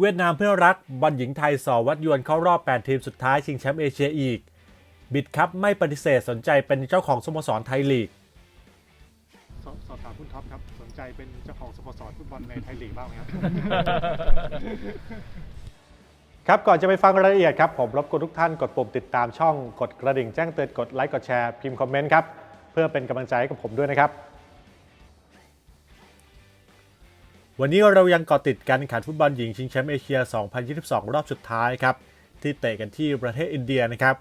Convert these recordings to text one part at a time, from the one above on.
เวียดนามเพื่อนรักบอลหญิงไทยสอวัดยวนเข้ารอบ 8 ทีมสุดท้ายชิงแชมป์เอเชียอีก บิดครับไม่ปฏิเสธสนใจเป็นเจ้าของสโมสรไทยลีกสอบสอบถามคุณท็อปครับ สนใจเป็นเจ้าของสโมสรฟุตบอลในไทยลีกบ้างไหมครับ ครับก่อนจะไปฟังรายละเอียดครับ ผมรบกวนทุกท่านกดปุ่มติดตามช่องกดกระดิ่งแจ้งเตือนกดไลค์กดแชร์พิมพ์คอมเมนต์ครับเพื่อเป็นกำลังใจให้กับผมด้วยนะครับ วันนี้เรายังเกาะติดการแข่งขันฟุตบอลหญิงชิงแชมป์เอเชีย 2022 รอบสุดท้ายครับ ที่เตะกันที่ประเทศอินเดียนะครับ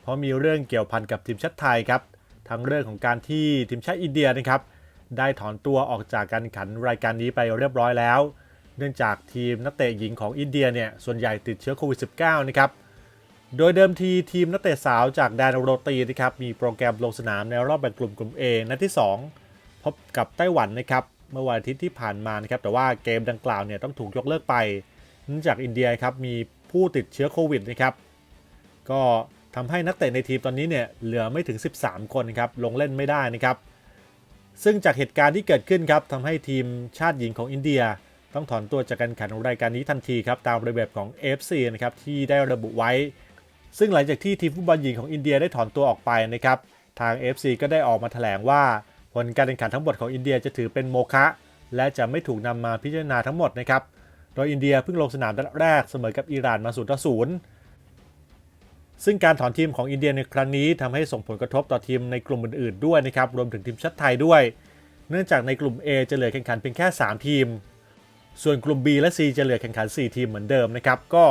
เพราะมีเรื่องเกี่ยวพันกับทีมชาติไทยครับ ทั้งเรื่องของการที่ทีมชาติอินเดียนะครับ ได้ถอนตัวออกจากการแข่งขันรายการนี้ไปเรียบร้อยแล้ว เนื่องจากทีมนักเตะหญิงของอินเดียเนี่ย ส่วนใหญ่ติดเชื้อโควิด -19 นะครับ โดยเดิมทีทีมนักเตะสาวจากแดนโรตีนะครับ มีโปรแกรมลงสนามในรอบแบ่งกลุ่มกลุ่ม A นัดที่ 2 พบกับไต้หวันนะครับ เมื่อวันอาทิตย์ที่ผ่านมานะครับแต่ว่าเกมดังกล่าวเนี่ยต้องถูกยกเลิกไปเนื่องจากอินเดียครับมีผู้ติดเชื้อโควิดนะครับก็ทำให้นักเตะในทีมตอนนี้เนี่ยเหลือไม่ถึง 13 คนครับลงเล่นไม่ได้นะครับ ซึ่งจากเหตุการณ์ที่เกิดขึ้นครับทำให้ทีมชาติหญิงของอินเดีย ต้องถอนตัวจากการแข่งขันรายการนี้ทันทีครับตามระเบียบของ FC นะครับที่ได้ระบุไว้ ซึ่งหลังจากที่ทีมฟุตบอลหญิงของอินเดียได้ถอนตัวออกไปนะครับทาง FC ก็ได้ออกมาแถลงว่า ผลการแข่งขันทั้งหมดของอินเดียจะถือเป็นโมฆะและจะไม่ถูกนำมาพิจารณาทั้งหมดนะครับ โดยอินเดียเพิ่งลงสนามนัดแรกเสมอกับอิหร่านมา0ต่อ0ซึ่งการถอนทีมของอินเดียในครั้งนี้ทำให้ส่งผลกระทบต่อทีมในกลุ่มอื่นๆด้วยนะครับ รวมถึงทีมชาติไทยด้วย เนื่องจากในกลุ่ม A จะเหลือแข่งขันเพียงแค่ 3 ทีม ส่วนกลุ่ม B และ C จะเหลือแข่งขัน 4 ทีมเหมือนเดิมนะครับ ก็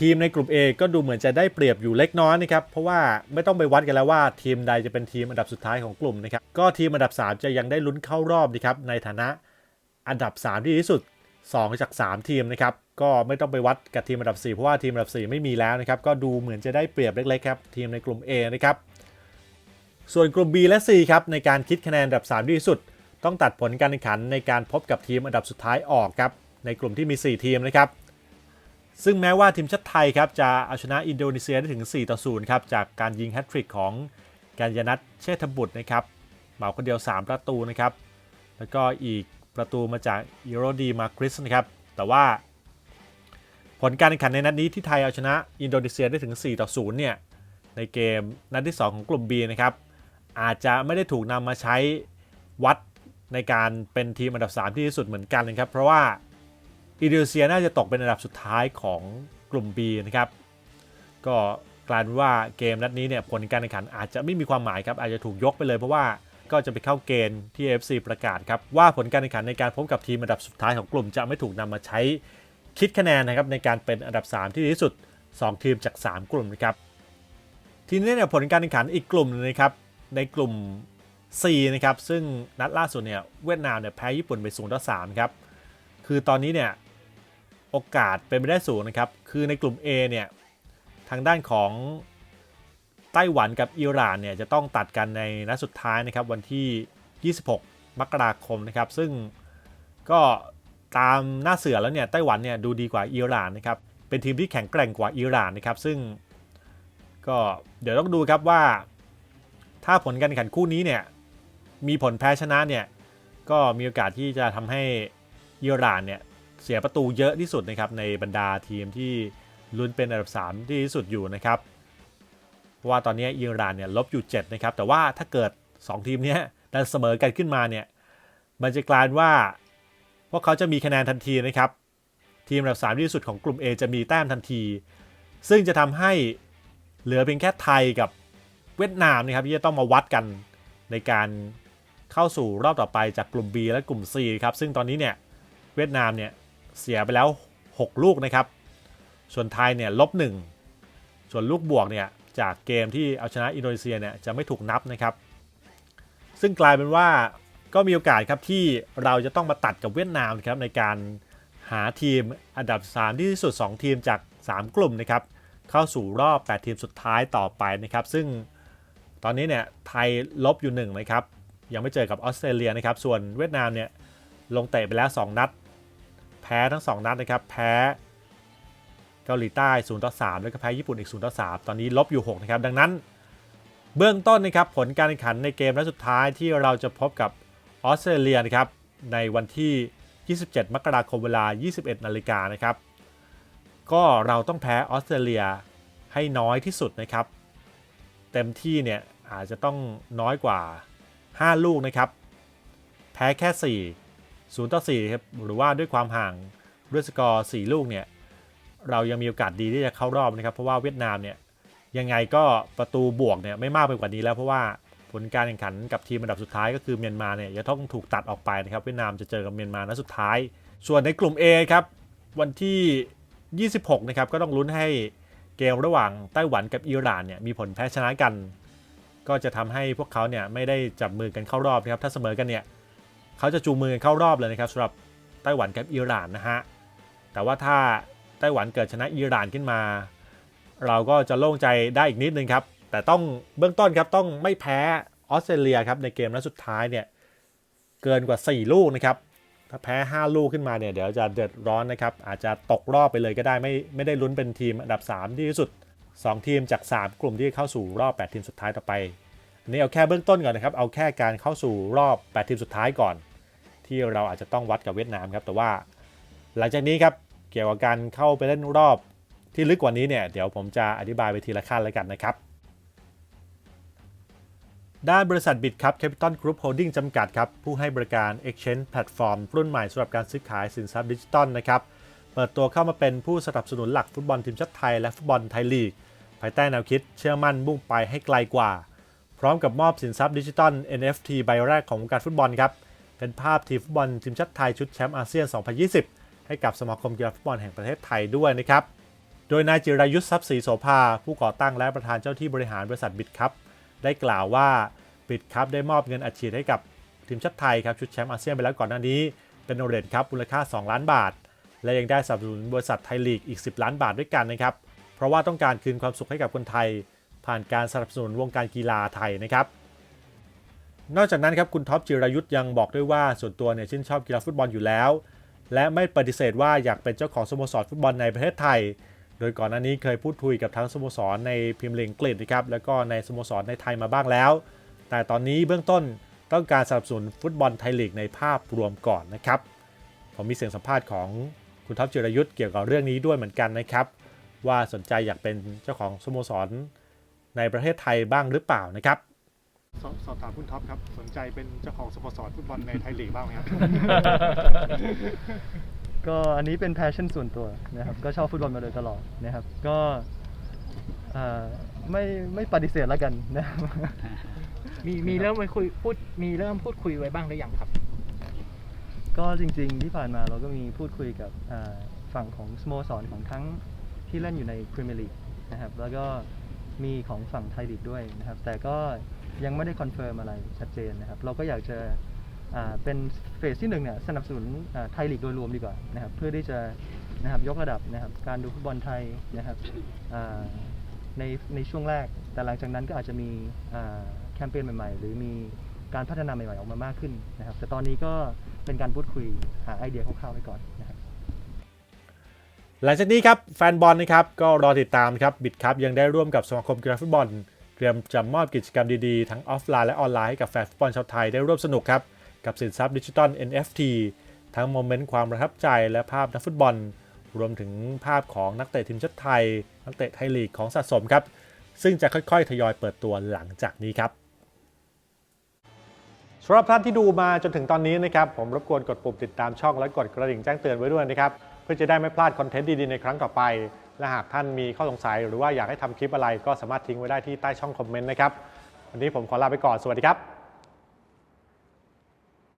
ทีมในกลุ่ม A ก็ดูเหมือนจะได้เปรียบอยู่เล็กน้อยนะครับ เพราะว่าไม่ต้องไปวัดกันแล้วว่าทีมใดจะเป็นทีมอันดับสุดท้ายของกลุ่มนะครับ ก็ทีมอันดับ 3 จะยังได้ลุ้นเข้ารอบนะครับในฐานะอันดับ 3 ที่ดีที่สุด 2 จาก 3 ทีมนะครับ ก็ไม่ต้องไปวัดกับทีมอันดับ 4 เพราะว่าทีมอันดับ 4 ไม่มีแล้วนะครับ ก็ดูเหมือนจะได้เปรียบเล็กๆครับทีมในกลุ่ม A นะครับ ส่วนกลุ่ม B และ C ครับในการคิดคะแนนอันดับ3ที่ดีที่สุด ต้องตัดผลการแข่งขันในการพบกับทีมอันดับสุดท้ายออกครับในกลุ่มที่มี 4 ทีมนะครับ ซึ่งแม้ว่าทีมชาติไทยครับจะเอาชนะอินโดนีเซียได้ถึง 4 ต่อ 0 ครับจากการยิงแฮตทริกของการยนัทเชษฐบุตรนะครับเหมาคนเดียว 3 ประตูนะครับ แล้วก็อีกประตูมาจากอีโรดีมาคริสนะครับ แต่ว่า ผลการแข่งขันในนัดนี้ที่ไทยเอาชนะอินโดนีเซียได้ถึง 4 ต่อ 0 เนี่ย ในเกมนัดที่ 2 ของกลุ่ม B นะครับ อาจจะไม่ได้ถูกนำมาใช้วัดในการเป็นทีมอันดับ 3 ที่ดีที่สุดเหมือนกันนะครับ เพราะว่า อินโดนีเซียน่าจะตกเป็นอันดับสุดท้ายของกลุ่ม B นะครับ ก็กลายเป็นว่าเกมนัดนี้เนี่ยผลการแข่งขันอาจจะไม่มีความหมายครับอาจจะถูกยกไปเลยเพราะว่าก็จะไปเข้าเกณฑ์ที่ FC ประกาศครับว่าผลการแข่งขันในการพบกับทีมอันดับสุดท้ายของกลุ่มจะไม่ถูกนำมาใช้คิดคะแนนนะครับในการเป็นอันดับ 3 ที่ดีที่สุด 2 ทีมจาก 3 กลุ่มนะครับทีนี้เนี่ยผลการแข่งขันอีกกลุ่มหนึงนะครับในกลุ่ม C นะครับซึ่งนัดล่าสุดเนี่ยเวียดนามเนี่ยแพ้ญี่ปุ่นไป0ต่อ3ครับคือตอนนี้เนี่ย โอกาสเป็นไปได้สูงนะครับ คือในกลุ่ม A เนี่ย ทางด้านของไต้หวันกับอิหร่านเนี่ยจะต้องตัดกันในนัดสุดท้ายนะครับ วันที่ 26 มกราคมนะครับ ซึ่งก็ตามหน้าเสือแล้วเนี่ยไต้หวันเนี่ยดูดีกว่าอิหร่านนะครับ เป็นทีมที่แข็งแกร่งกว่าอิหร่านนะครับ ซึ่งก็เดี๋ยวต้องดูครับว่า ถ้าผลการแข่งขันคู่นี้เนี่ยมีผลแพ้ชนะเนี่ยก็มีโอกาสที่จะทำให้อิหร่านเนี่ย เสียประตูเยอะที่สุดนะครับในบรรดาทีมที่ลุ้นเป็นอันดับ3ที่ดีที่สุดอยู่นะครับว่าตอนนี้อิหร่านเนี่ยลบอยู่7นะครับแต่ว่าถ้าเกิด 2 ทีมนี้ดันเสมอกันขึ้นมาเนี่ยมันจะกลายว่าพวกเขาจะมีคะแนนทันทีนะครับ ทีมอันดับ3ที่ดีที่สุดของกลุ่ม A จะมีแต้มทันที ซึ่งจะทำให้เหลือเพียงแค่ไทยกับเวียดนามนะครับที่จะต้องมาวัดกันในการเข้าสู่รอบต่อไปจากกลุ่ม B และกลุ่ม C ครับซึ่งตอนนี้เนี่ยเวียดนามเนี่ย เสียไปแล้ว 6 ลูกนะครับ ส่วนไทยเนี่ยลบ 1 ส่วนลูกบวกเนี่ยจากเกมที่เอาชนะอินโดนีเซียเนี่ยจะไม่ถูกนับนะครับ ซึ่งกลายเป็นว่าก็มีโอกาสครับที่เราจะต้องมาตัดกับเวียดนามนะครับในการหาทีมอันดับ 3 ที่ที่สุด 2 ทีมจาก 3 กลุ่มนะครับเข้าสู่รอบ 8 ทีมสุดท้ายต่อไปนะครับ ซึ่งตอนนี้เนี่ยไทยลบอยู่1นะครับยังไม่เจอกับออสเตรเลียนะครับ ส่วนเวียดนามเนี่ยลงเตะไปแล้ว 2 นัด แพ้ทั้ง 2 นัดนะครับ แพ้เกาหลีใต้0ต่อ3แล้วก็แพ้ญี่ปุ่นอีก0ต่อ3ตอนนี้ลบอยู่6นะครับ ดังนั้นเบื้องต้นนะครับผลการแข่งขันในเกมนัดสุดท้ายที่เราจะพบกับออสเตรเลียนะครับในวันที่ 27 มกราคมเวลา 21 นาฬิกานะครับ ก็เราต้องแพ้ออสเตรเลียให้น้อยที่สุดนะครับ เต็มที่เนี่ยอาจจะต้องน้อยกว่า 5 ลูกนะครับ แพ้แค่ 4 0ต่อ4ครับหรือว่าด้วยความห่างด้วยสกอร์4ลูกเนี่ยเรายังมีโอกาสดีที่จะเข้ารอบนะครับเพราะว่าเวียดนามเนี่ยยังไงก็ประตูบวกเนี่ยไม่มากไปกว่านี้แล้วเพราะว่าผลการแข่งขันกับทีมอันดับสุดท้ายก็คือเมียนมาเนี่ยจะต้องถูกตัดออกไปนะครับเวียดนามจะเจอกับเมียนมานัดสุดท้าย ส่วนในกลุ่ม A ครับวันที่ 26 นะครับก็ต้องลุ้นให้เกมระหว่างไต้หวันกับอิหร่านเนี่ยมีผลแพ้ชนะกัน ก็จะทำให้พวกเขาเนี่ยไม่ได้จับมือกันเข้ารอบนะครับถ้าเสมอกันเนี่ย เขาจะจูงมือกันเข้ารอบเลยนะครับสำหรับไต้หวันกับอิหร่านนะฮะแต่ว่าถ้าไต้หวันเกิดชนะอิหร่านขึ้นมา เราก็จะโล่งใจได้อีกนิดนึงครับแต่ต้องเบื้องต้นครับต้องไม่แพ้ออสเตรเลียครับในเกมนัดสุดท้ายเนี่ยเกินกว่า 4 ลูกนะครับถ้าแพ้ 5 ลูกขึ้นมาเนี่ยเดี๋ยวจะเดือดร้อนนะครับอาจจะตกรอบไปเลยก็ได้ไม่ไม่ได้ลุ้นเป็นทีมอันดับ 3 ที่ที่สุด 2 ทีมจาก 3 กลุ่มที่เข้าสู่รอบ 8 ทีมสุดท้ายต่อไปอันนี้เอาแค่เบื้องต้นก่อนนะครับเอาแค่การเข้าสู่รอบ 8 ทีมสุดท้ายก่อน ที่เราอาจจะต้องวัดกับเวียดนามครับแต่ว่า หลังจากนี้ครับเกี่ยวกับการเข้าไปเล่นรอบที่ลึกกว่านี้เนี่ยเดี๋ยวผมจะอธิบายไปทีละขั้นแล้วกันนะครับด้านบริษัทบิตครับ Capital Group Holding จำกัดครับ ผู้ให้บริการ Exchange Platform รุ่นใหม่สำหรับการซื้อขายสินทรัพย์ดิจิตอลนะครับ เปิดตัวเข้ามาเป็นผู้สนับสนุนหลักฟุตบอลทีมชาติไทยและฟุตบอลไทยลีก ภายใต้แนวคิดเชื่อมั่นมุ่งไปให้ไกลกว่า พร้อมกับมอบสินทรัพย์ดิจิตอล NFT ใบแรกของวงการฟุตบอลครับ เป็นภาพทีมฟุตบอลทีมชาติไทยชุดแชมป์อาเซียน 2020 ให้กับสมาคมกีฬาฟุตบอลแห่งประเทศไทยด้วยนะครับ โดยนายจิรายุทธ์ทรัพย์ศรีโสภา ผู้ก่อตั้งและประธานเจ้าที่บริหารบริษัทบิตครับ ได้กล่าวว่าบิตครับได้มอบเงินอัดฉีดให้กับทีมชาติไทยครับชุดแชมป์อาเซียนไปแล้วก่อนหน้านี้ เป็นโอเรนครับมูลค่า 2 ล้านบาท และยังได้สนับสนุนบริษัทไทยลีกอีก 10 ล้านบาทด้วยกันนะครับ เพราะว่าต้องการคืนความสุขให้กับคนไทย ผ่านการสนับสนุนวงการกีฬาไทยนะครับ นอกจากนั้นครับคุณท็อปจิรายุทธ์ยังบอกด้วยว่าส่วนตัวเนี่ยชื่นชอบกีฬาฟุตบอลอยู่แล้ว และไม่ปฏิเสธว่าอยากเป็นเจ้าของสโมสรฟุตบอลในประเทศไทย โดยก่อนหน้านี้เคยพูดคุยกับทั้งสโมสรในพรีเมียร์ลีกอังกฤษนะครับแล้วก็ในสโมสรในไทยมาบ้างแล้ว แต่ตอนนี้เบื้องต้นต้องการสนับสนุนฟุตบอลไทยลีกในภาพรวมก่อนนะครับผมมีเสียงสัมภาษณ์ของคุณท็อปจิรายุทธ์เกี่ยวกับเรื่องนี้ด้วยเหมือนกันนะครับ ว่าสนใจอยากเป็นเจ้าของสโมสรในประเทศไทยบ้างหรือเปล่านะครับ สอบสอบถามคุณท็อปครับ สนใจเป็นเจ้าของสโมสรฟุตบอลในไทยลีกบ้างไหมครับ ก็อันนี้เป็น passion ส่วนตัวนะครับ ก็ชอบฟุตบอลมาโดยตลอดนะครับ ก็เอ่อไม่ไม่ปฏิเสธแล้วกันนะครับ มีมีเริ่มไปคุยพูดมีเริ่มพูดคุยไว้บ้างหรือยังครับ ก็จริงๆที่ผ่านมาเราก็มีพูดคุยกับอ่าฝั่งของสโมสรของทั้งที่เล่นอยู่ในพรีเมียร์ลีกนะครับแล้วก็มีของฝั่งไทยลีกด้วยนะครับ แต่ก็ ยังไม่ได้คอนเฟิร์มอะไรชัดเจนนะครับ เราก็อยากจะเป็นเฟสที่หนึ่งเนี่ยสนับสนุนไทยลีกโดยรวมดีกว่านะครับ เพื่อที่จะนะครับยกระดับนะครับการดูฟุตบอลไทยนะครับในในช่วงแรก แต่หลังจากนั้นก็อาจจะมีแคมเปญใหม่ ๆ หรือมีการพัฒนาใหม่ๆออกมามากขึ้นนะครับ แต่ตอนนี้ก็เป็นการพูดคุยหาไอเดียคร่าวๆไว้ก่อนนะครับหลังจากนี้ครับแฟนบอลนะครับก็รอติดตามครับบิดครับยังได้ร่วมกับสมาคมกีฬาฟุตบอล เตรียมจะมอบกิจกรรมดีๆ ทั้งออฟไลน์และออนไลน์ให้กับแฟนฟุตบอลชาวไทยได้ร่วมสนุกครับกับสินทรัพย์ดิจิตอล NFT ทั้งโมเมนต์ความประทับใจและภาพนักฟุตบอล รวมถึงภาพของนักเตะทีมชาติไทย นักเตะไทยลีกของสะสมครับ ซึ่งจะค่อยๆ ทยอยเปิดตัวหลังจากนี้ครับสำหรับท่านที่ดูมาจนถึงตอนนี้นะครับ ผมรบกวนกดปุ่มติดตามช่องและกดกระดิ่งแจ้งเตือนไว้ด้วยนะครับ เพื่อจะได้ไม่พลาดคอนเทนต์ดีๆในครั้งต่อไป และหากท่านมีข้อสงสัย หรือว่าอยากให้ทำคลิปอะไรก็สามารถทิ้งไว้ได้ที่ใต้ช่องคอมเมนต์นะครับวันนี้ผมขอลาไปก่อนสวัสดีครับ